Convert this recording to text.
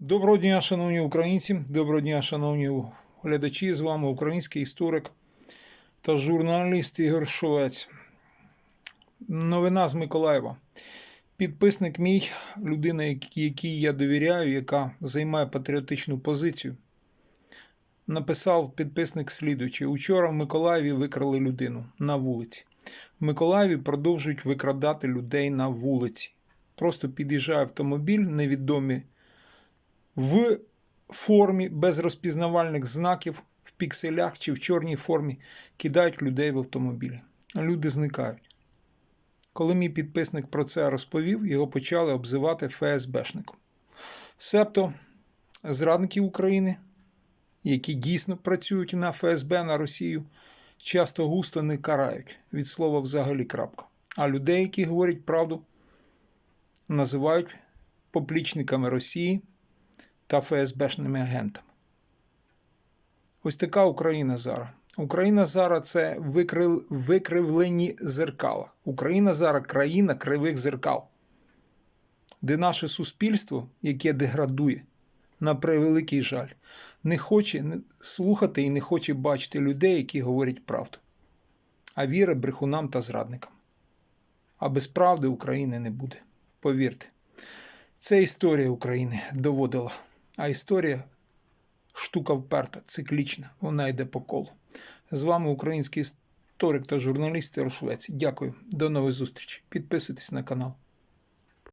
Доброго дня, шановні українці, доброго дня, шановні глядачі. З вами український історик та журналіст Ігор Шовець. Новина з Миколаєва. Підписник мій, людина, якій я довіряю, яка займає патріотичну позицію. Написав підписник слідуючи: Учора в Миколаєві викрали людину на вулиці. В Миколаєві продовжують викрадати людей на вулиці. Просто під'їжджає автомобіль, невідомі в формі без розпізнавальних знаків, в пікселях чи в чорній формі кидають людей в автомобілі. Люди зникають. Коли мій підписник про це розповів, його почали обзивати ФСБшником. Себто зрадники України, які дійсно працюють на ФСБ на Росію, часто густо не карають від слова взагалі крапка. А людей, які говорять правду, називають поплічниками Росії та ФСБшними агентами. Ось така Україна зараз. Україна зараз це викрив... викривлені зеркала. Україна зараз країна кривих зеркал, де наше суспільство, яке деградує, на превеликий жаль, не хоче слухати і не хоче бачити людей, які говорять правду, а віри брехунам та зрадникам. А без правди України не буде. Повірте. Це історія України доводила. А історія штука вперта, циклічна, вона йде по колу. З вами український історик та журналіст Ярошвець. Дякую, до нових зустрічей. Підписуйтесь на канал.